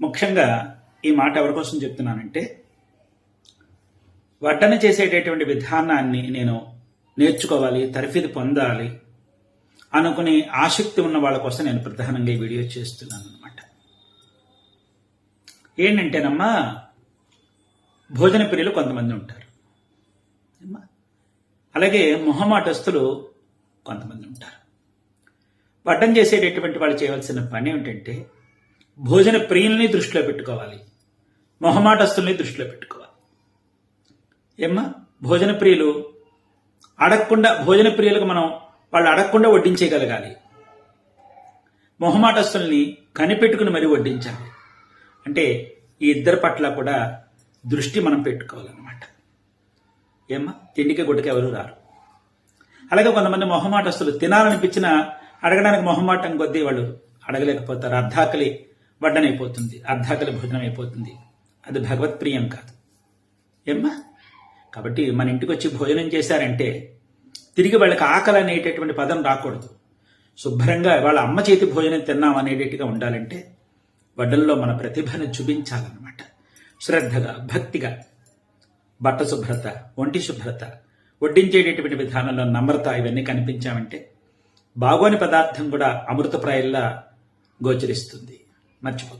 ముఖ్యంగా ఈ మాట ఎవరి కోసం చెప్తున్నానంటే వడ్డన చేసేటటువంటి విధానాన్ని నేను నేర్చుకోవాలి తరఫీదు పొందాలి అనుకునే ఆసక్తి ఉన్న వాళ్ళ కోసం నేను ప్రధానంగా ఈ వీడియో చేస్తున్నాను అనమాట ఏంటంటేనమ్మా భోజన ప్రియులు కొంతమంది ఉంటారు. అలాగే మొహమాటస్తులు కొంతమంది ఉంటారు. వడ్డం చేసేటటువంటి వాళ్ళు చేయవలసిన పని ఏమిటంటే భోజన ప్రియుల్ని దృష్టిలో పెట్టుకోవాలి. మొహమాటస్తుల్ని దృష్టిలో పెట్టుకోవాలి. ఏమ్మా? భోజన ప్రియులు అడగకుండా భోజన ప్రియులకు మనం వాళ్ళు అడగకుండా వడ్డించగలగాలి మొహమాటస్తుల్ని కనిపెట్టుకుని మరీ వడ్డించాలి. అంటే ఈ ఇద్దరి పట్ల కూడా దృష్టి మనం పెట్టుకోవాలన్నమాట. ఏమ్మా? తిండికి గుడ్డకి ఎవరు రారు. అలాగే కొంతమంది మొహమాటస్తులు తినాలనిపించిన అడగడానికి మొహమాటం కొద్దీ వాళ్ళు అడగలేకపోతారు అర్ధాకలి వడ్డనైపోతుంది అర్ధాకలి భోజనం అయిపోతుంది అది భగవత్ ప్రియం కాదు. ఏమ్మా? కాబట్టి మన ఇంటికి వచ్చి భోజనం చేశారంటే తిరిగి వాళ్ళకి ఆకలి అనేటటువంటి పదం రాకూడదు. శుభ్రంగా వాళ్ళ అమ్మ చేతి భోజనం తిన్నాం అనేటట్టుగా ఉండాలంటే వడ్డల్లో మన ప్రతిభను చూపించాలన్నమాట. శ్రద్ధగా భక్తిగా బట్ట శుభ్రత ఒంటి శుభ్రత వడ్డించేటటువంటి విధానంలో నమ్రత ఇవన్నీ కనిపించామంటే బాగోని పదార్థం కూడా అమృతప్రాయంలా గోచరిస్తుంది. Marcha